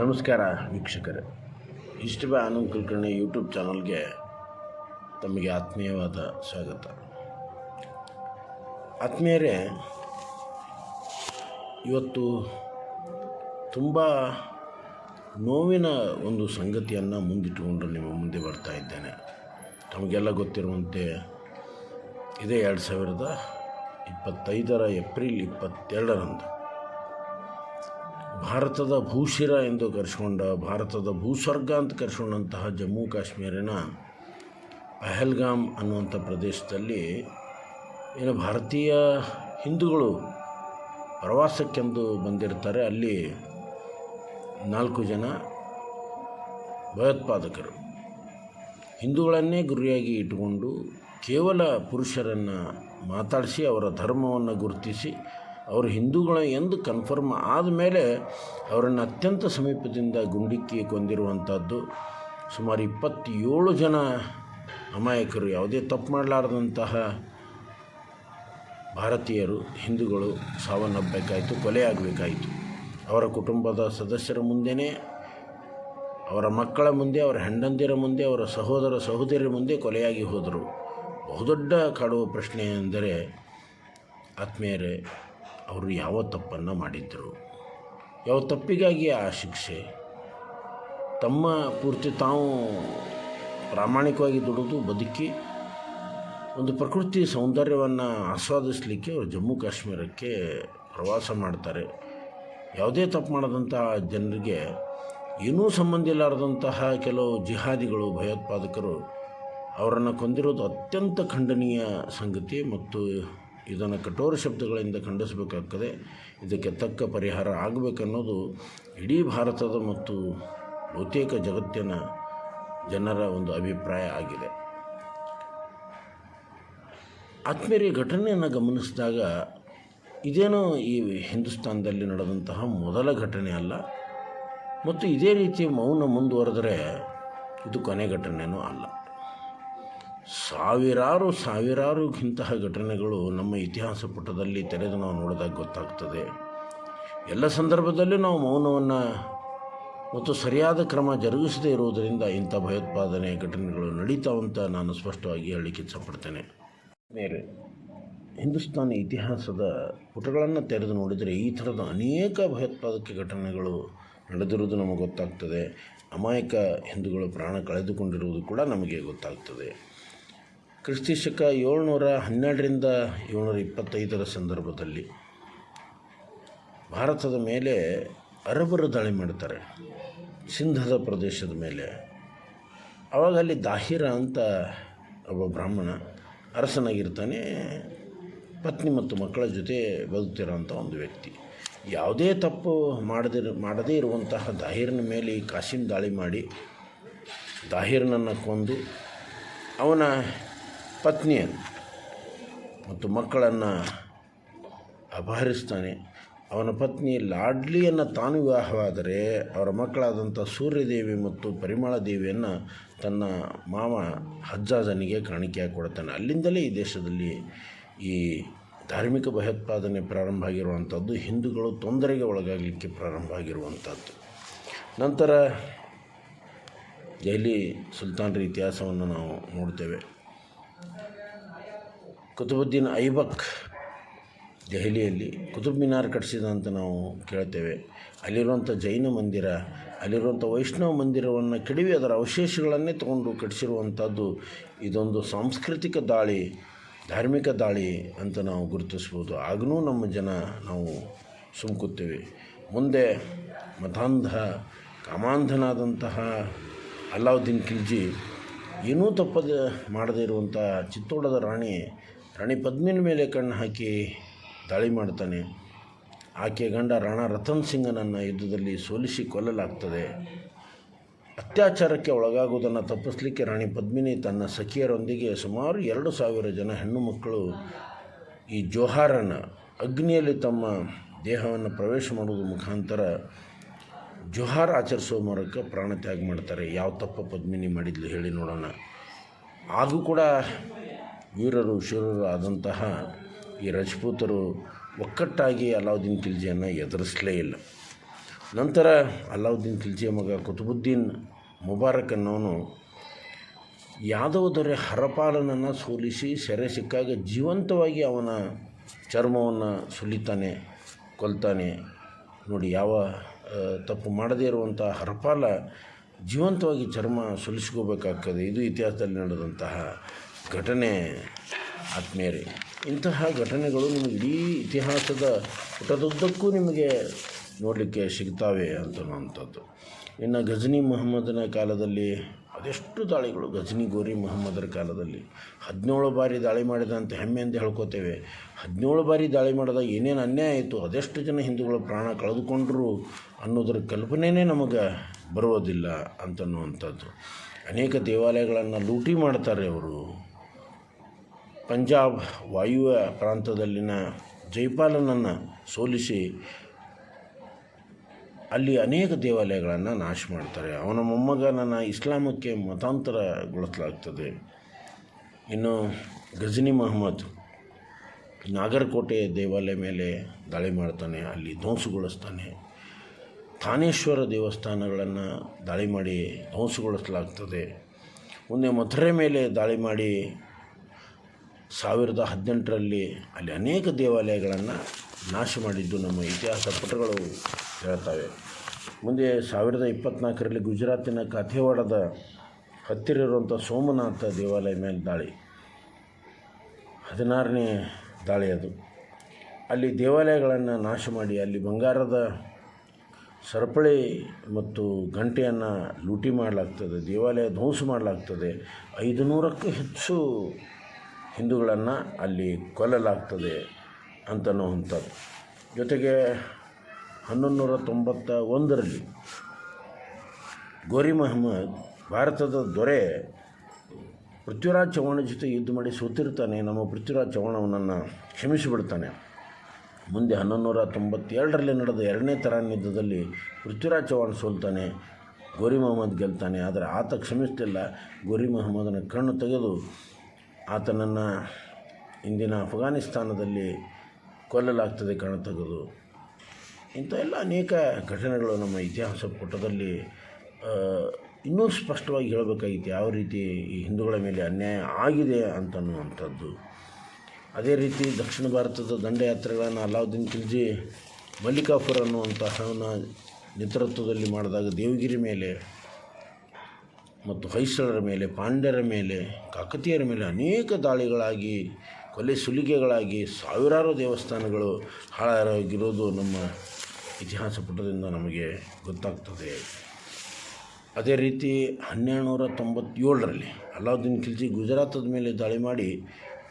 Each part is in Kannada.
ನಮಸ್ಕಾರ ವೀಕ್ಷಕರೇ. ಇಷ್ಟು ಬೇ ಆನಂದ್ ಕುಲಕರ್ಣಿ ಯೂಟ್ಯೂಬ್ ಚಾನಲ್ಗೆ ತಮಗೆ ಆತ್ಮೀಯವಾದ ಸ್ವಾಗತ. ಆತ್ಮೀಯರೇ, ಇವತ್ತು ತುಂಬ ನೋವಿನ ಒಂದು ಸಂಗತಿಯನ್ನು ಮುಂದಿಟ್ಟುಕೊಂಡು ನಿಮ್ಮ ಮುಂದೆ ಬರ್ತಾ ಇದ್ದೇನೆ. ತಮಗೆಲ್ಲ ಗೊತ್ತಿರುವಂತೆ ಇದೇ ಎರಡು ಸಾವಿರದ ಇಪ್ಪತ್ತೈದರ ಏಪ್ರಿಲ್ ಇಪ್ಪತ್ತೆರಡರಂದು ಭಾರತದ ಭೂಶಿರ ಎಂದು ಕರೆಸ್ಕೊಂಡ, ಭಾರತದ ಭೂಸ್ವರ್ಗ ಅಂತ ಕರೆಸ್ಕೊಂಡಂತಹ ಜಮ್ಮು ಕಾಶ್ಮೀರಿನ ಪಹಲ್ಗಾಮ್ ಅನ್ನುವಂಥ ಪ್ರದೇಶದಲ್ಲಿ ಏನು ಭಾರತೀಯ ಹಿಂದೂಗಳು ಪ್ರವಾಸಕ್ಕೆಂದು ಬಂದಿರ್ತಾರೆ, ಅಲ್ಲಿ ನಾಲ್ಕು ಜನ ಭಯೋತ್ಪಾದಕರು. ಹಿಂದೂಗಳನ್ನೇ ಗುರಿಯಾಗಿ ಇಟ್ಟುಕೊಂಡು ಕೇವಲ ಪುರುಷರನ್ನು ಮಾತಾಡಿಸಿ ಅವರ ಧರ್ಮವನ್ನು ಗುರುತಿಸಿ ಅವರು ಹಿಂದೂಗಳ ಎಂದು ಕನ್ಫರ್ಮ್ ಆದಮೇಲೆ ಅವರನ್ನು ಅತ್ಯಂತ ಸಮೀಪದಿಂದ ಗುಂಡಿಕ್ಕಿ ಕೊಂದಿರುವಂಥದ್ದು. ಸುಮಾರು ಇಪ್ಪತ್ತೇಳು ಜನ ಅಮಾಯಕರು, ಯಾವುದೇ ತಪ್ಪು ಮಾಡಲಾರದಂತಹ ಭಾರತೀಯರು, ಹಿಂದೂಗಳು ಸಾವನ್ನಪ್ಪಬೇಕಾಯಿತು, ಕೊಲೆಯಾಗಬೇಕಾಯಿತು. ಅವರ ಕುಟುಂಬದ ಸದಸ್ಯರ ಮುಂದೆಯೇ ಅವರ ಮಕ್ಕಳ ಮುಂದೆ, ಅವರ ಹೆಂಡಂದಿರ ಮುಂದೆ, ಅವರ ಸಹೋದರ ಸಹೋದರಿಯರ ಮುಂದೆ ಕೊಲೆಯಾಗಿ ಹೋದರು. ಬಹುದೊಡ್ಡ ಕಾಡುವ ಪ್ರಶ್ನೆ ಎಂದರೆ, ಆತ್ಮೀಯರೇ ಅವರು ಯಾವ ತಪ್ಪನ್ನು ಮಾಡಿದ್ದರು ಯಾವ ತಪ್ಪಿಗಾಗಿ ಆ ಶಿಕ್ಷೆ? ತಮ್ಮ ಪೂರ್ತಿ ತಾವು ಪ್ರಾಮಾಣಿಕವಾಗಿ ದುಡಿದು ಬದುಕಿ ಒಂದು ಪ್ರಕೃತಿ ಸೌಂದರ್ಯವನ್ನು ಆಸ್ವಾದಿಸಲಿಕ್ಕೆ ಅವರು ಜಮ್ಮು ಕಾಶ್ಮೀರಕ್ಕೆ ಪ್ರವಾಸ ಮಾಡ್ತಾರೆ. ಯಾವುದೇ ತಪ್ಪು ಮಾಡದಂತಹ ಜನರಿಗೆ ಏನೂ ಸಂಬಂಧ ಇಲ್ಲಾರದಂತಹ ಕೆಲವು ಜಿಹಾದಿಗಳು, ಭಯೋತ್ಪಾದಕರು ಅವರನ್ನು ಕೊಂದಿರೋದು ಅತ್ಯಂತ ಖಂಡನೀಯ ಸಂಗತಿ ಮತ್ತು ಇದನ್ನು ಕಠೋರ ಶಬ್ದಗಳಿಂದ ಖಂಡಿಸಬೇಕಾಗ್ತದೆ. ಇದಕ್ಕೆ ತಕ್ಕ ಪರಿಹಾರ ಆಗಬೇಕನ್ನೋದು ಇಡೀ ಭಾರತದ ಮತ್ತು ಬಹುತೇಕ ಜಗತ್ತಿನ ಜನರ ಒಂದು ಅಭಿಪ್ರಾಯ ಆಗಿದೆ. ಆತ್ಮೀಯ ಘಟನೆಯನ್ನು ಗಮನಿಸಿದಾಗ ಇದೇನೋ ಈ ಹಿಂದೂಸ್ತಾನದಲ್ಲಿ ನಡೆದಂತಹ ಮೊದಲ ಘಟನೆ ಅಲ್ಲ, ಮತ್ತು ಇದೇ ರೀತಿ ಮೌನ ಮುಂದುವರೆದರೆ ಇದು ಕೊನೆ ಘಟನೆಯೂ ಅಲ್ಲ. ಸಾವಿರಾರು ಸಾವಿರಾರು ಇಂತಹ ಘಟನೆಗಳು ನಮ್ಮ ಇತಿಹಾಸ ಪುಟದಲ್ಲಿ ತೆರೆದು ನಾವು ನೋಡಿದಾಗ ಗೊತ್ತಾಗ್ತದೆ. ಎಲ್ಲ ಸಂದರ್ಭದಲ್ಲೂ ನಾವು ಮೌನವನ್ನು ಮತ್ತು ಸರಿಯಾದ ಕ್ರಮ ಜರುಗಿಸದೇ ಇರುವುದರಿಂದ ಇಂಥ ಭಯೋತ್ಪಾದನೆ ಘಟನೆಗಳು ನಡೀತಾವಂತ ನಾನು ಸ್ಪಷ್ಟವಾಗಿ ಹೇಳಲಿಕ್ಕೆ ಇಚ್ಛಪಡ್ತೇನೆ. ಬೇರೆ ಹಿಂದೂಸ್ತಾನಿ ಇತಿಹಾಸದ ಪುಟಗಳನ್ನು ತೆರೆದು ನೋಡಿದರೆ ಈ ಥರದ ಅನೇಕ ಭಯೋತ್ಪಾದಕ ಘಟನೆಗಳು ನಡೆದಿರುವುದು ನಮಗೆ ಗೊತ್ತಾಗ್ತದೆ. ಅಮಾಯಕ ಹಿಂದೂಗಳು ಪ್ರಾಣ ಕಳೆದುಕೊಂಡಿರುವುದು ಕೂಡ ನಮಗೆ ಗೊತ್ತಾಗ್ತದೆ. ಕ್ರಿಸ್ತಿ ಶಕ ಏಳ್ನೂರ ಹನ್ನೆರಡರಿಂದ ಏಳ್ನೂರ ಇಪ್ಪತ್ತೈದರ ಸಂದರ್ಭದಲ್ಲಿ ಭಾರತದ ಮೇಲೆ ಅರಬರು ದಾಳಿ ಮಾಡ್ತಾರೆ. ಸಿಂಧದ ಪ್ರದೇಶದ ಮೇಲೆ. ಆವಾಗ ಅಲ್ಲಿ ದಾಹಿರ ಅಂತ ಒಬ್ಬ ಬ್ರಾಹ್ಮಣ ಅರಸನಾಗಿರ್ತಾನೆ. ಪತ್ನಿ ಮತ್ತು ಮಕ್ಕಳ ಜೊತೆ ಬದುಕ್ತಿರೋಂಥ ಒಂದು ವ್ಯಕ್ತಿ. ಯಾವುದೇ ತಪ್ಪು ಮಾಡದಿರ ಮಾಡದೇ ಇರುವಂತಹ ದಾಹಿರನ ಮೇಲೆ ಈ ದಾಳಿ ಮಾಡಿ, ದಾಹಿರನನ್ನು ಕೊಂದು ಅವನ ಪತ್ನಿಯನ್ನು ಮತ್ತು ಮಕ್ಕಳನ್ನು ಅಪಹರಿಸ್ತಾನೆ. ಅವನ ಪತ್ನಿ ಲಾಡ್ಲಿಯನ್ನು ತಾನು ವಿವಾಹವಾದರೆ ಅವರ ಮಕ್ಕಳಾದಂಥ ಸೂರ್ಯದೇವಿ ಮತ್ತು ಪರಿಮಳ ದೇವಿಯನ್ನು ತನ್ನ ಮಾವ ಹಜ್ಜಾಜನಿಗೆ ಕಾಣಿಕೆಯಾಗಿ ಕೊಡ್ತಾನೆ ಅಲ್ಲಿಂದಲೇ ಈ ದೇಶದಲ್ಲಿ ಈ ಧಾರ್ಮಿಕ ಭಯೋತ್ಪಾದನೆ ಪ್ರಾರಂಭ ಆಗಿರುವಂಥದ್ದು, ಹಿಂದೂಗಳು ತೊಂದರೆಗೆ ಒಳಗಾಗಲಿಕ್ಕೆ ಪ್ರಾರಂಭ ಆಗಿರುವಂಥದ್ದು. ನಂತರ ದೆಹಲಿ ಸುಲ್ತಾನರ ಇತಿಹಾಸವನ್ನು ನಾವು ನೋಡ್ತೇವೆ. ಕುತುಬುದ್ದೀನ್ ಐಬಕ್ ದೆಹಲಿಯಲ್ಲಿ ಕುತುಬ್ ಮಿನಾರ್ ಕಟ್ಟಿಸಿದ ಅಂತ ನಾವು ಕೇಳ್ತೇವೆ. ಅಲ್ಲಿರುವಂಥ ಜೈನ ಮಂದಿರ, ಅಲ್ಲಿರುವಂಥ ವೈಷ್ಣವ ಮಂದಿರವನ್ನು ಕೆಡವಿ ಅದರ ಅವಶೇಷಗಳನ್ನೇ ತಗೊಂಡು ಕಟ್ಟಿಸಿರುವಂಥದ್ದು ಇದೊಂದು ಸಾಂಸ್ಕೃತಿಕ ದಾಳಿ, ಧಾರ್ಮಿಕ ದಾಳಿ ಅಂತ ನಾವು ಗುರುತಿಸ್ಬೋದು. ಆಗಲೂ ನಮ್ಮ ಜನ ನಾವು ಸುಮ್ಕುತ್ತೇವೆ. ಮುಂದೆ ಮತಾಂಧ ಕಾಮಾಂಧನಾದಂತಹ ಅಲ್ಲಾವುದ್ದೀನ್ ಖಿಲ್ಜಿ ಏನೂ ತಪ್ಪದ ಮಾಡದೇ ಇರುವಂಥ ಚಿತ್ತೋಡದ ರಾಣಿ ರಾಣಿ ಪದ್ಮಿನ ಮೇಲೆ ಕಣ್ಣು ಹಾಕಿ ದಾಳಿ ಮಾಡ್ತಾನೆ ಆಕೆ ಗಂಡ ರಾಣಾ ರತನ್ ಸಿಂಗನನ್ನು ಯುದ್ಧದಲ್ಲಿ ಸೋಲಿಸಿ ಕೊಲ್ಲಲಾಗ್ತದೆ. ಅತ್ಯಾಚಾರಕ್ಕೆ ಒಳಗಾಗುವುದನ್ನು ತಪ್ಪಿಸಲಿಕ್ಕೆ ರಾಣಿ ಪದ್ಮಿನಿ ತನ್ನ ಸಖಿಯರೊಂದಿಗೆ ಸುಮಾರು ಎರಡು ಸಾವಿರ ಜನ ಹೆಣ್ಣು ಮಕ್ಕಳು ಈ ಜೋಹಾರನ ಅಗ್ನಿಯಲ್ಲಿ ತಮ್ಮ ದೇಹವನ್ನು ಪ್ರವೇಶ ಮಾಡುವುದರ ಮುಖಾಂತರ ಜೋಹಾರ್ ಆಚರಿಸುವ ಮೂಲಕ ಪ್ರಾಣತ್ಯಾಗ ಮಾಡ್ತಾರೆ. ಯಾವ ತಪ್ಪ ಪದ್ಮಿನಿ ಮಾಡಿದ್ಲು ಹೇಳಿ ನೋಡೋಣ. ಆಗೂ ಕೂಡ ವೀರರು, ಶೂರರು ಆದಂತಹ ಈ ರಜಪೂತರು ಒಕ್ಕಟ್ಟಾಗಿ ಅಲಾವುದ್ದೀನ್ ಖಿಲ್ಜಿಯನ್ನು ಎದುರಿಸಲೇ ಇಲ್ಲ. ನಂತರ ಅಲ್ಲಾವುದ್ದೀನ್ ಖಿಲ್ಜಿಯ ಮಗ ಕುತುಬುದ್ದೀನ್ ಮುಬಾರಕ್ ಅನ್ನೋನು ಯಾದವ ದೊರೆ ಹರಪಾಲನನ್ನು ಸೋಲಿಸಿ ಸೆರೆ ಸಿಕ್ಕಾಗ ಜೀವಂತವಾಗಿ ಅವನ ಚರ್ಮವನ್ನು ಸುಲಿತಾನೆ, ಕೊಲ್ತಾನೆ. ನೋಡಿ ಯಾವ ತಪ್ಪು ಮಾಡದೇ ಇರುವಂಥ ಹರಪಾಲ ಜೀವಂತವಾಗಿ ಚರ್ಮ ಸುಲಿಸ್ಕೋಬೇಕಾಗ್ತದೆ. ಇದು ಇತಿಹಾಸದಲ್ಲಿ ನಡೆದಂತಹ ಘಟನೆ ಆತ್ಮೀಯರೇ, ಇಂತಹ ಘಟನೆಗಳು ನಿಮಗೆ ಇಡೀ ಇತಿಹಾಸದ ಪುಟದುದ್ದಕ್ಕೂ ನಿಮಗೆ ನೋಡಲಿಕ್ಕೆ ಸಿಗ್ತಾವೆ ಅಂತನ್ನುವಂಥದ್ದು ಇನ್ನು ಗಜನಿ ಮೊಹಮ್ಮದನ ಕಾಲದಲ್ಲಿ ಅದೆಷ್ಟು ದಾಳಿಗಳು, ಗಜನಿ ಗೋರಿ ಮೊಹಮ್ಮದರ ಕಾಲದಲ್ಲಿ ಹದಿನೇಳು ಬಾರಿ ದಾಳಿ ಮಾಡಿದ ಅಂತ ಹೆಮ್ಮೆಯಿಂದ ಹೇಳ್ಕೊತೇವೆ. ಹದಿನೇಳು ಬಾರಿ ದಾಳಿ ಮಾಡಿದಾಗ ಏನೇನು ಅನ್ಯಾಯ ಆಯಿತು ಅದೆಷ್ಟು ಜನ ಹಿಂದೂಗಳು ಪ್ರಾಣ ಕಳೆದುಕೊಂಡ್ರು ಅನ್ನೋದರ ಕಲ್ಪನೆಯೇ ನಮಗೆ ಬರೋದಿಲ್ಲ ಅಂತನ್ನುವಂಥದ್ದು ಅನೇಕ ದೇವಾಲಯಗಳನ್ನು ಲೂಟಿ ಮಾಡ್ತಾರೆ ಅವರು. ಪಂಜಾಬ್ ವಾಯುವ್ಯ ಪ್ರಾಂತದಲ್ಲಿನ ಜೈಪಾಲನನ್ನು ಸೋಲಿಸಿ ಅಲ್ಲಿ ಅನೇಕ ದೇವಾಲಯಗಳನ್ನು ನಾಶ ಮಾಡ್ತಾರೆ. ಅವನ ಮೊಮ್ಮಗನನ್ನು ಇಸ್ಲಾಮಕ್ಕೆ ಮತಾಂತರಗೊಳಿಸಲಾಗ್ತದೆ. ಇನ್ನು ಗಜನಿ ಮಹಮ್ಮದ್ ನಾಗರಕೋಟೆ ದೇವಾಲಯ ಮೇಲೆ ದಾಳಿ ಮಾಡ್ತಾನೆ, ಅಲ್ಲಿ ಧ್ವಂಸಗೊಳಿಸ್ತಾನೆ. ಥಾನೇಶ್ವರ ದೇವಸ್ಥಾನಗಳನ್ನು ದಾಳಿ ಮಾಡಿ ಧ್ವಂಸಗೊಳಿಸಲಾಗ್ತದೆ. ಮುಂದೆ ಮಥುರೆ ಮೇಲೆ ದಾಳಿ ಮಾಡಿ ಸಾವಿರದ ಹದಿನೆಂಟರಲ್ಲಿ ಅಲ್ಲಿ ಅನೇಕ ದೇವಾಲಯಗಳನ್ನು ನಾಶ ಮಾಡಿದ್ದು ನಮ್ಮ ಇತಿಹಾಸ ಪುಟಗಳು ಹೇಳ್ತವೆ. ಮುಂದೆ ಸಾವಿರದ ಇಪ್ಪತ್ತ್ನಾಲ್ಕರಲ್ಲಿ ಗುಜರಾತಿನ ಕಾಥೇವಾಡದ ಹತ್ತಿರ ಇರುವಂಥ ಸೋಮನಾಥ ದೇವಾಲಯ ಮೇಲೆ ದಾಳಿ. ಹದಿನಾರನೇ ದಾಳಿ ಅದು. ಅಲ್ಲಿ ದೇವಾಲಯಗಳನ್ನು ನಾಶ ಮಾಡಿ ಅಲ್ಲಿ ಬಂಗಾರದ ಸರಪಳಿ ಮತ್ತು ಗಂಟೆಯನ್ನು ಲೂಟಿ ಮಾಡಲಾಗ್ತದೆ, ದೇವಾಲಯ ಧ್ವಂಸ ಮಾಡಲಾಗ್ತದೆ. ಐದು ನೂರಕ್ಕೂ ಹೆಚ್ಚು ಹಿಂದೂಗಳನ್ನು ಅಲ್ಲಿ ಕೊಲ್ಲಲಾಗ್ತದೆ ಅಂತನ್ನುವಂಥದ್ದು ಜೊತೆಗೆ ಹನ್ನೊಂದು ನೂರ ತೊಂಬತ್ತ ಒಂದರಲ್ಲಿ ಗೋರಿ ಮಹಮ್ಮದ್ ಭಾರತದ ದೊರೆ ಪೃಥ್ವಿರಾಜ್ ಚೌಹಾಣ ಜೊತೆ ಯುದ್ಧ ಮಾಡಿ ಸೋತಿರ್ತಾನೆ. ನಮ್ಮ ಪೃಥ್ವಿರಾಜ್ ಚೌಹಾಣ ಅವನನ್ನು ಕ್ಷಮಿಸಿಬಿಡ್ತಾನೆ. ಮುಂದೆ ಹನ್ನೊಂದು ನೂರ ತೊಂಬತ್ತೆರಡರಲ್ಲಿ ನಡೆದ ಎರಡನೇ ಥರ ಯುದ್ಧದಲ್ಲಿ ಪೃಥ್ವಿರಾಜ್ ಚೌಹಾಣ್ ಸೋಲ್ತಾನೆ, ಗೋರಿ ಮೊಹಮ್ಮದ್ ಗೆಲ್ತಾನೆ. ಆದರೆ ಆತ ಕ್ಷಮಿಸ್ತಿಲ್ಲ. ಗೋರಿ ಮೊಹಮ್ಮದನ ಕಣ್ಣು ತೆಗೆದು ಆತನನ್ನು ಇಂದಿನ ಅಫ್ಘಾನಿಸ್ತಾನದಲ್ಲಿ ಕೊಲ್ಲಲಾಗ್ತದೆ ತೆಗೆದು. ಇಂಥ ಎಲ್ಲ ಅನೇಕ ಘಟನೆಗಳು ನಮ್ಮ ಇತಿಹಾಸ ಪುಟದಲ್ಲಿ ಇನ್ನೂ ಸ್ಪಷ್ಟವಾಗಿ ಹೇಳಬೇಕಾಗಿತ್ತು ಯಾವ ರೀತಿ ಈ ಹಿಂದೂಗಳ ಮೇಲೆ ಅನ್ಯಾಯ ಆಗಿದೆ ಅಂತನ್ನುವಂಥದ್ದು. ಅದೇ ರೀತಿ ದಕ್ಷಿಣ ಭಾರತದ ದಂಡಯಾತ್ರೆಗಳನ್ನು ಅಲಾವುದ್ದೀನ್ ಖಿಲ್ಜಿ ಮಲ್ಲಿಕಾಫುರ್ ಅನ್ನುವಂತಹ ನೇತೃತ್ವದಲ್ಲಿ ಮಾಡಿದಾಗ ದೇವಗಿರಿ ಮೇಲೆ ಮತ್ತು ಹೊಯ್ಸಳರ ಮೇಲೆ, ಪಾಂಡ್ಯರ ಮೇಲೆ, ಕಾಕತೀಯರ ಮೇಲೆ ಅನೇಕ ದಾಳಿಗಳಾಗಿ, ಕೊಲೆ ಸುಲಿಗೆಗಳಾಗಿ ಸಾವಿರಾರು ದೇವಸ್ಥಾನಗಳು ಹಾಳಾಗಿರೋದು ನಮ್ಮ ಇತಿಹಾಸ ಪುಟದಿಂದ ನಮಗೆ ಗೊತ್ತಾಗ್ತದೆ. ಅದೇ ರೀತಿ ಹನ್ನೆರಡು ನೂರ ತೊಂಬತ್ತೇಳರಲ್ಲಿ ಅಲಾವುದ್ದೀನ್ ಖಿಲ್ಜಿ ಗುಜರಾತದ ಮೇಲೆ ದಾಳಿ ಮಾಡಿ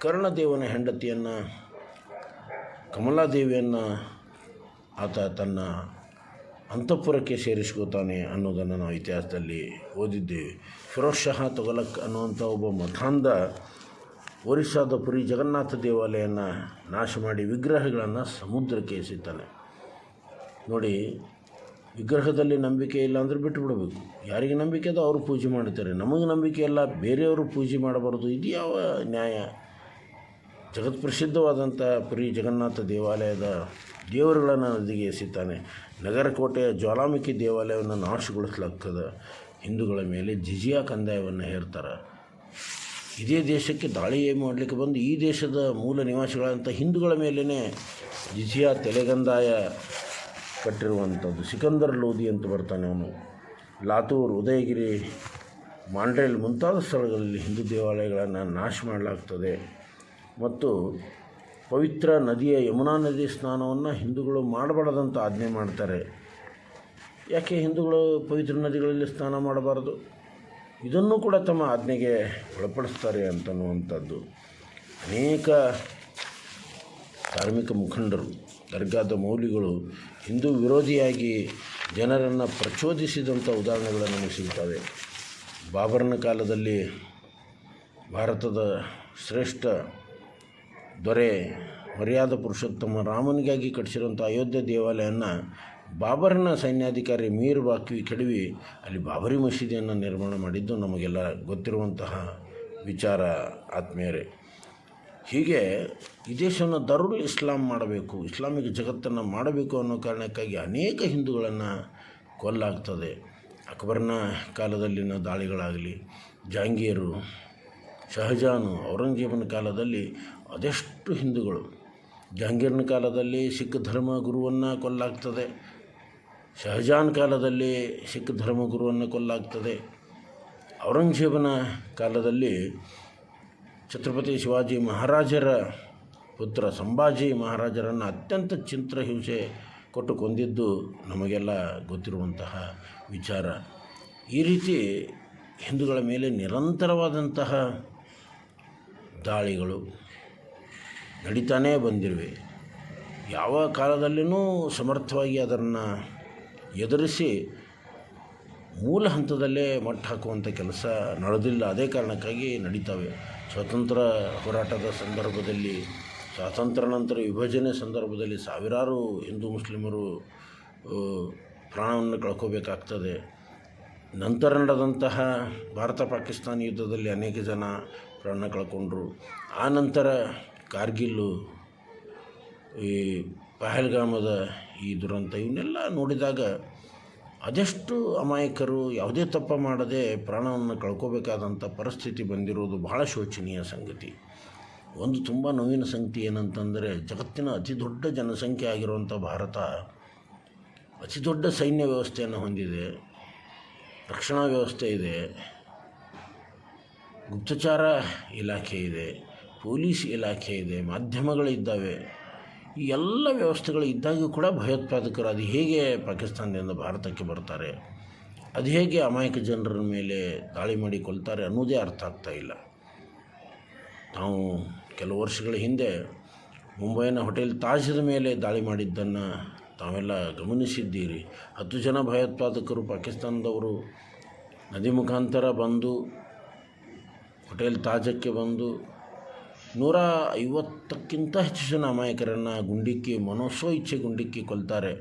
ಕರ್ಣದೇವನ ಹೆಂಡತಿಯನ್ನು, ಕಮಲಾದೇವಿಯನ್ನು ಆತ ತನ್ನ ಅಂತಃಪುರಕ್ಕೆ ಸೇರಿಸ್ಕೋತಾನೆ ಅನ್ನೋದನ್ನು ನಾವು ಇತಿಹಾಸದಲ್ಲಿ ಓದಿದ್ದೇವೆ. ಫಿರೋಜ್ ಶಹಾ ತೊಗಲಕ್ ಅನ್ನುವಂಥ ಒಬ್ಬ ಮಠಾಂಧ ಒರಿಸ್ಸಾದ ಪುರಿ ಜಗನ್ನಾಥ ದೇವಾಲಯನ ನಾಶ ಮಾಡಿ ವಿಗ್ರಹಗಳನ್ನು ಸಮುದ್ರಕ್ಕೆ ಎಸೆತಾನೆ. ನೋಡಿ, ವಿಗ್ರಹದಲ್ಲಿ ನಂಬಿಕೆ ಇಲ್ಲ ಅಂದರೆ ಬಿಟ್ಟು ಬಿಡಬೇಕು ಯಾರಿಗೆ ನಂಬಿಕೆ ಅದು ಅವರು ಪೂಜೆ ಮಾಡ್ತಾರೆ. ನಮಗೆ ನಂಬಿಕೆ ಇಲ್ಲ, ಬೇರೆಯವರು ಪೂಜೆ ಮಾಡಬಾರ್ದು. ಇದು ಯಾವ ನ್ಯಾಯ? ಜಗತ್ಪ್ರಸಿದ್ಧವಾದಂಥ ಪುರಿ ಜಗನ್ನಾಥ ದೇವಾಲಯದ ದೇವರುಗಳನ್ನು ನದಿಗೆ ಎಸಿತಾನೆ ನಗರಕೋಟೆಯ ಜ್ವಾಲಾಮುಖಿ ದೇವಾಲಯವನ್ನು ನಾಶಗೊಳಿಸಲಾಗ್ತದೆ. ಹಿಂದೂಗಳ ಮೇಲೆ ಜಿಜಿಯಾ ಕಂದಾಯವನ್ನು ಹೇರ್ತಾರೆ. ಇದೇ ದೇಶಕ್ಕೆ ದಾಳಿ ಮಾಡಲಿಕ್ಕೆ ಬಂದು ಈ ದೇಶದ ಮೂಲ ನಿವಾಸಿಗಳಂಥ ಹಿಂದೂಗಳ ಮೇಲೇ ಜಿಜಿಯಾ ತೆಲೆಗಂದಾಯ ಕಟ್ಟಿರುವಂಥದ್ದು. ಸಿಕಂದರ್ ಲೋಧಿ ಅಂತ ಬರ್ತಾನೆ ಅವನು. ಲಾತೂರ್, ಉದಯಗಿರಿ, ಮಾಂಡ್ರೇಲ್ ಮುಂತಾದ ಸ್ಥಳಗಳಲ್ಲಿ ಹಿಂದೂ ದೇವಾಲಯಗಳನ್ನು ನಾಶ ಮಾಡಲಾಗ್ತದೆ. ಮತ್ತು ಪವಿತ್ರ ನದಿಯ ಯಮುನಾ ನದಿ ಸ್ನಾನವನ್ನು ಹಿಂದೂಗಳು ಮಾಡಬಾರ್ದಂತ ಆಜ್ಞೆ ಮಾಡ್ತಾರೆ. ಯಾಕೆ ಹಿಂದೂಗಳು ಪವಿತ್ರ ನದಿಗಳಲ್ಲಿ ಸ್ನಾನ ಮಾಡಬಾರ್ದು? ಇದನ್ನು ಕೂಡ ತಮ್ಮ ಆಜ್ಞೆಗೆ ಒಳಪಡಿಸ್ತಾರೆ ಅಂತನ್ನುವಂಥದ್ದು. ಅನೇಕ ಧಾರ್ಮಿಕ ಮುಖಂಡರು, ದರ್ಗಾದ ಮೌಲ್ಯಗಳು ಹಿಂದೂ ವಿರೋಧಿಯಾಗಿ ಜನರನ್ನು ಪ್ರಚೋದಿಸಿದಂಥ ಉದಾಹರಣೆಗಳು ನಮಗೆ ಸಿಗ್ತವೆ. ಬಾಬರನ ಕಾಲದಲ್ಲಿ ಭಾರತದ ಶ್ರೇಷ್ಠ ದೊರೆ ಮರ್ಯಾದ ಪುರುಷೋತ್ತಮ ರಾಮನಿಗಾಗಿ ಕಟ್ಟಿಸಿರುವಂಥ ಅಯೋಧ್ಯೆ ದೇವಾಲಯವನ್ನು ಬಾಬರನ ಸೈನ್ಯಾಧಿಕಾರಿ ಮೀರ್ ಬಾಕ್ವಿ ಕೆಡವಿ ಅಲ್ಲಿ ಬಾಬರಿ ಮಸೀದಿಯನ್ನು ನಿರ್ಮಾಣ ಮಾಡಿದ್ದು ನಮಗೆಲ್ಲ ಗೊತ್ತಿರುವಂತಹ ವಿಚಾರ ಆತ್ಮೀಯರೇ. ಹೀಗೆ ಈ ದೇಶವನ್ನು ದರುಲ್ ಇಸ್ಲಾಂ ಮಾಡಬೇಕು, ಇಸ್ಲಾಮಿಕ್ ಜಗತ್ತನ್ನು ಮಾಡಬೇಕು ಅನ್ನೋ ಕಾರಣಕ್ಕಾಗಿ ಅನೇಕ ಹಿಂದೂಗಳನ್ನು ಕೊಲ್ಲಾಗ್ತದೆ. ಅಕ್ಬರ್ನ ಕಾಲದಲ್ಲಿನ ದಾಳಿಗಳಾಗಲಿ, ಜಹಾಂಗೀರು ಶಹಜಾನು ಔರಂಗಜೇಬನ ಕಾಲದಲ್ಲಿ ಅದೆಷ್ಟು ಹಿಂದೂಗಳು. ಜಹಾಂಗೀರ್ನ ಕಾಲದಲ್ಲಿ ಸಿಖ್ ಧರ್ಮ ಗುರುವನ್ನು ಕೊಲ್ಲಾಗ್ತದೆ. ಶಹಜಾನ್ ಕಾಲದಲ್ಲಿ ಸಿಖ್ ಧರ್ಮ ಗುರುವನ್ನು ಕೊಲ್ಲಾಗ್ತದೆ. ಔರಂಗಜೇಬನ ಕಾಲದಲ್ಲಿ ಛತ್ರಪತಿ ಶಿವಾಜಿ ಮಹಾರಾಜರ ಪುತ್ರ ಸಂಭಾಜಿ ಮಹಾರಾಜರನ್ನು ಅತ್ಯಂತ ಚಿಂತ್ರ ಹಿಂಸೆ ಕೊಟ್ಟು ಕೊಂದಿದ್ದು ನಮಗೆಲ್ಲ ಗೊತ್ತಿರುವಂತಹ ವಿಚಾರ. ಈ ರೀತಿ ಹಿಂದೂಗಳ ಮೇಲೆ ನಿರಂತರವಾದಂತಹ ದಾಳಿಗಳು ನಡೀತಾನೇ ಬಂದಿರುವೆ. ಯಾವ ಕಾಲದಲ್ಲಿಯೂ ಸಮರ್ಥವಾಗಿ ಅದನ್ನು ಎದುರಿಸಿ ಮೂಲ ಹಂತದಲ್ಲೇ ಮಟ್ಟ ಹಾಕುವಂಥ ಕೆಲಸ ನಡೆದಿಲ್ಲ. ಅದೇ ಕಾರಣಕ್ಕಾಗಿ ನಡೀತವೆ. ಸ್ವಾತಂತ್ರ್ಯ ಹೋರಾಟದ ಸಂದರ್ಭದಲ್ಲಿ, ಸ್ವಾತಂತ್ರ್ಯ ನಂತರ ವಿಭಜನೆ ಸಂದರ್ಭದಲ್ಲಿ ಸಾವಿರಾರು ಹಿಂದೂ ಮುಸ್ಲಿಮರು ಪ್ರಾಣವನ್ನು ಕಳ್ಕೋಬೇಕಾಗ್ತದೆ. ನಂತರ ನಡೆದಂತಹ ಭಾರತ ಪಾಕಿಸ್ತಾನ ಯುದ್ಧದಲ್ಲಿ ಅನೇಕ ಜನ ಪ್ರಾಣ ಕಳ್ಕೊಂಡ್ರು. ಆ ನಂತರ ಕಾರ್ಗಿಲ್ಲು, ಈ ಪಹಲ್ಗಾಮದ ಈ ದುರಂತ ಇವನ್ನೆಲ್ಲ ನೋಡಿದಾಗ ಅದೆಷ್ಟು ಅಮಾಯಕರು, ಯಾವುದೇ ತಪ್ಪ ಮಾಡದೆ ಪ್ರಾಣವನ್ನು ಕಳ್ಕೋಬೇಕಾದಂಥ ಪರಿಸ್ಥಿತಿ ಬಂದಿರೋದು ಬಹಳ ಶೋಚನೀಯ ಸಂಗತಿ. ಒಂದು ತುಂಬ ನೋವಿನ ಸಂಗತಿ ಏನಂತಂದರೆ, ಜಗತ್ತಿನ ಅತಿ ದೊಡ್ಡ ಜನಸಂಖ್ಯೆ ಆಗಿರುವಂಥ ಭಾರತ ಅತಿ ದೊಡ್ಡ ಸೈನ್ಯ ವ್ಯವಸ್ಥೆಯನ್ನು ಹೊಂದಿದೆ, ರಕ್ಷಣಾ ವ್ಯವಸ್ಥೆ ಇದೆ. ಗುಪ್ತಚಾರ ಇಲಾಖೆ ಇದೆ, ಪೊಲೀಸ್ ಇಲಾಖೆ ಇದೆ, ಮಾಧ್ಯಮಗಳಿದ್ದಾವೆ. ಈ ಎಲ್ಲ ವ್ಯವಸ್ಥೆಗಳು ಇದ್ದಾಗೂ ಕೂಡ ಭಯೋತ್ಪಾದಕರು ಅದು ಹೇಗೆ ಪಾಕಿಸ್ತಾನದಿಂದ ಭಾರತಕ್ಕೆ ಬರ್ತಾರೆ? ಅದು ಹೇಗೆ ಅಮಾಯಕ ಜನರ ಮೇಲೆ ದಾಳಿ ಮಾಡಿಕೊಳ್ತಾರೆ ಅನ್ನೋದೇ ಅರ್ಥ ಆಗ್ತಾ ಇಲ್ಲ. ನಾವು ಕೆಲವು ವರ್ಷಗಳ ಹಿಂದೆ ಮುಂಬೈನ ಹೋಟೆಲ್ ತಾಜದ ಮೇಲೆ ದಾಳಿ ಮಾಡಿದ್ದನ್ನು ತಾವೆಲ್ಲ ಗಮನಿಸಿದ್ದೀರಿ. ಹತ್ತು ಜನ ಭಯೋತ್ಪಾದಕರು ಪಾಕಿಸ್ತಾನದವರು ನದಿ ಮುಖಾಂತರ ಬಂದು ಹೋಟೆಲ್ ತಾಜಕ್ಕೆ ಬಂದು ನೂರ ಐವತ್ತಕ್ಕಿಂತ ಹೆಚ್ಚು ಜನ ಅಮಾಯಕರನ್ನು ಗುಂಡಿಕ್ಕಿ ಮನಸ್ಸೋ ಇಚ್ಛೆ ಗುಂಡಿಕ್ಕಿ ಕೊಲ್ತಾರೆ.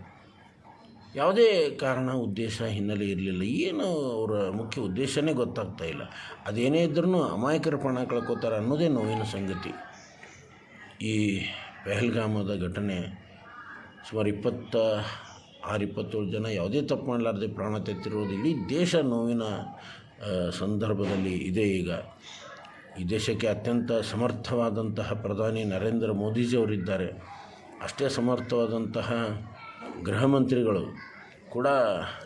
ಯಾವುದೇ ಕಾರಣ, ಉದ್ದೇಶ ಹಿನ್ನೆಲೆ ಇರಲಿಲ್ಲ. ಏನು ಅವರ ಮುಖ್ಯ ಉದ್ದೇಶನೇ ಗೊತ್ತಾಗ್ತಾ ಇಲ್ಲ. ಅದೇನೇ ಇದ್ರೂ ಅಮಾಯಕರ ಪ್ರಾಣ ಕಳ್ಕೋತಾರೆ ಅನ್ನೋದೇ ನೋವಿನ ಸಂಗತಿ. ಈ ಪೆಹಲ್ಗಾಮದ ಘಟನೆ ಸುಮಾರು ಇಪ್ಪತ್ತ ಆರು, ಇಪ್ಪತ್ತೇಳು ಜನ ಯಾವುದೇ ತಪ್ಪು ಮಾಡಲಾರ್ದೆ ಪ್ರಾಣ ತೆತ್ತಿರುವುದು ಇಡೀ ದೇಶ ನೋವಿನ ಸಂದರ್ಭದಲ್ಲಿ ಇದೆ ಈಗ. ಈ ದೇಶಕ್ಕೆ ಅತ್ಯಂತ ಸಮರ್ಥವಾದಂತಹ ಪ್ರಧಾನಿ ನರೇಂದ್ರ ಮೋದಿಜಿಯವರಿದ್ದಾರೆ. ಅಷ್ಟೇ ಸಮರ್ಥವಾದಂತಹ ಗೃಹ ಮಂತ್ರಿಗಳು ಕೂಡ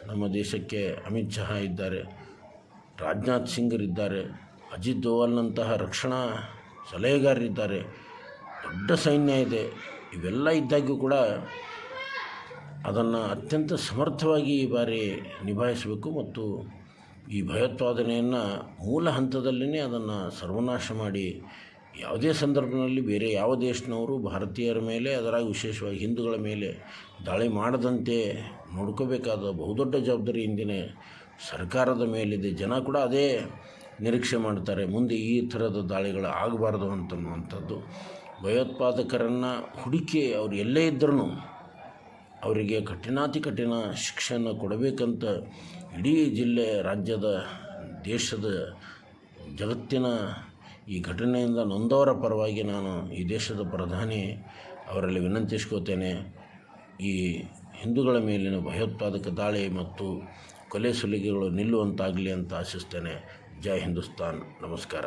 ನಮ್ಮ ದೇಶಕ್ಕೆ ಅಮಿತ್ ಶಾ ಇದ್ದಾರೆ. ರಾಜನಾಥ್ ಸಿಂಗರಿದ್ದಾರೆ. ಅಜಿತ್ ದೋವಲ್ನಂತಹ ರಕ್ಷಣಾ ಸಲಹೆಗಾರರಿದ್ದಾರೆ. ದೊಡ್ಡ ಸೈನ್ಯ ಇದೆ. ಇವೆಲ್ಲ ಇದ್ದಾಗ್ಯೂ ಕೂಡ ಅದನ್ನು ಅತ್ಯಂತ ಸಮರ್ಥವಾಗಿ ಈ ಬಾರಿ ನಿಭಾಯಿಸಬೇಕು ಮತ್ತು ಈ ಭಯೋತ್ಪಾದನೆಯನ್ನು ಮೂಲ ಹಂತದಲ್ಲೇ ಅದನ್ನು ಸರ್ವನಾಶ ಮಾಡಿ ಯಾವುದೇ ಸಂದರ್ಭದಲ್ಲಿ ಬೇರೆ ಯಾವ ದೇಶನವರು ಭಾರತೀಯರ ಮೇಲೆ, ಅದರಾಗಿ ವಿಶೇಷವಾಗಿ ಹಿಂದೂಗಳ ಮೇಲೆ ದಾಳಿ ಮಾಡದಂತೆ ನೋಡ್ಕೋಬೇಕಾದ ಬಹುದೊಡ್ಡ ಜವಾಬ್ದಾರಿ ಇಂದಿನ ಸರ್ಕಾರದ ಮೇಲಿದೆ. ಜನ ಕೂಡ ಅದೇ ನಿರೀಕ್ಷೆ ಮಾಡ್ತಾರೆ, ಮುಂದೆ ಈ ಥರದ ದಾಳಿಗಳು ಆಗಬಾರ್ದು ಅಂತನ್ನುವಂಥದ್ದು. ಭಯೋತ್ಪಾದಕರನ್ನು ಹುಡುಕಿ ಅವ್ರು ಎಲ್ಲೇ ಇದ್ದರೂ ಅವರಿಗೆ ಕಠಿಣಾತಿ ಕಠಿಣ ಶಿಕ್ಷಣ ಕೊಡಬೇಕಂತ ಇಡೀ ಜಿಲ್ಲೆ, ರಾಜ್ಯದ, ದೇಶದ ಜಗತ್ತಿನ ಈ ಘಟನೆಯಿಂದ ನೊಂದವರ ಪರವಾಗಿ ನಾನು ಈ ದೇಶದ ಪ್ರಧಾನಿ ಅವರಲ್ಲಿ ವಿನಂತಿಸ್ಕೋತೇನೆ. ಈ ಹಿಂದೂಗಳ ಮೇಲಿನ ಭಯೋತ್ಪಾದಕ ದಾಳಿ ಮತ್ತು ಕೊಲೆ ಸುಲಿಗೆಗಳು ನಿಲ್ಲುವಂತಾಗಲಿ ಅಂತ ಆಶಿಸ್ತೇನೆ. ಜೈ ಹಿಂದೂಸ್ತಾನ್. ನಮಸ್ಕಾರ.